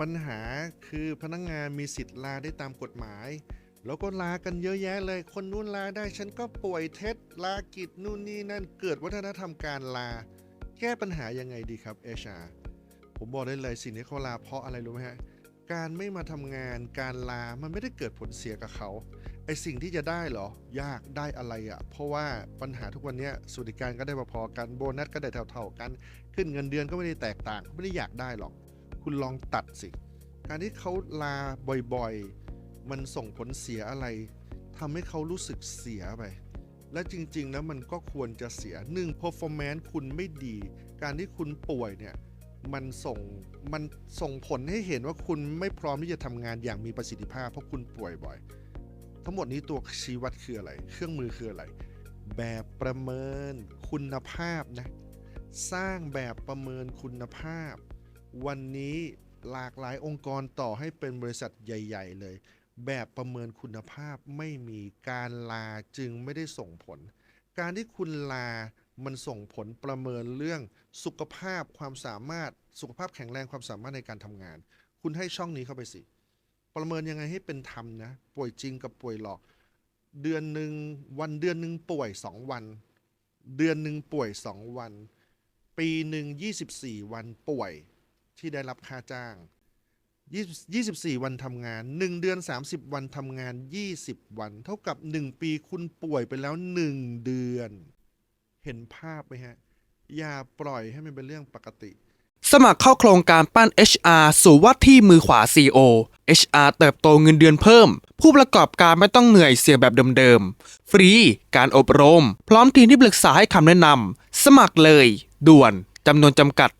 ปัญหาคือพนักงานมีสิทธิ์ลาได้ตามกฎหมาย แล้วก็ลากันเยอะแยะเลย คนนู้นลาได้ฉันก็ป่วยเท็จลากิจนู่นนี่นั่นเกิดวัฒนธรรมการลา แก้ปัญหายังไงดีครับเอชาผมบอกได้เลยสิ่งที่เขาลาเพราะอะไรรู้ไหมฮะการไม่มาทำงานการลา มันไม่ได้เกิดผลเสียกับเขา ไอสิ่งที่จะได้เหรอ ยากได้อะไรอะ่ะ เพราะว่าปัญหาทุกวันนี้สวัสดิการก็ได้พอๆกัน โบนัสก็ได้เท่าๆกัน ขึ้นเงินเดือนก็ไม่ได้แตกต่าง ไม่ได้อยากได้หรอก คุณลองตัดสิ การที่เขาลาบ่อยๆ มันส่งผลเสียอะไรทำให้เขารู้สึกเสียไป และจริงๆแล้วมันก็ควรจะเสียหนึ่ง performance คุณไม่ดี การที่คุณป่วยเนี่ยมันส่งมันส่งผลให้เห็นว่าคุณไม่พร้อมที่จะทำงานอย่างมีประสิทธิภาพเพราะคุณป่วยบ่อย ทั้งหมดนี้ตัวชี้วัดคืออะไร เครื่องมือคืออะไร แบบประเมินคุณภาพนะ สร้างแบบประเมินคุณภาพ วันนี้หลากหลายองค์กรต่อให้เป็นบริษัทใหญ่ ๆ เลย แบบประเมินคุณภาพไม่มีการลาจึงไม่ได้ส่งผล การที่คุณลามันส่งผลประเมินเรื่องสุขภาพความสามารถสุขภาพแข็งแรงความสามารถในการทำงาน คุณให้ช่องนี้เข้าไปสิ ประเมินยังไงให้เป็นธรรมนะ ป่วยจริงกับป่วยหลอก เดือนหนึ่งวันเดือนหนึ่งป่วยสองวัน เดือนหนึ่งป่วยสองวัน ปีหนึ่งยี่สิบสี่วันป่วย ที่ได้รับค่าจ้างยี่สิบสี่วันทำงานหนึ่งเดือนสามสิบวันทำงานยี่สิบวัน เท่ากับหนึ่งปีคุณป่วยไปแล้วหนึ่งเดือน เห็นภาพไหมฮะ อย่าปล่อยให้มันเป็นเรื่องปกติ สมัครเข้าโครงการปั้น HR สู่ว่าที่มือขวา CEO HR เติบโตเงินเดือนเพิ่ม ผู้ประกอบการไม่ต้องเหนื่อยเสี่ยงแบบเดิมๆ ฟรี การอบรม พร้อมทีมที่ปรึกษาให้คำแนะนำ สมัครเลย ด่วนจำนวนจำกัด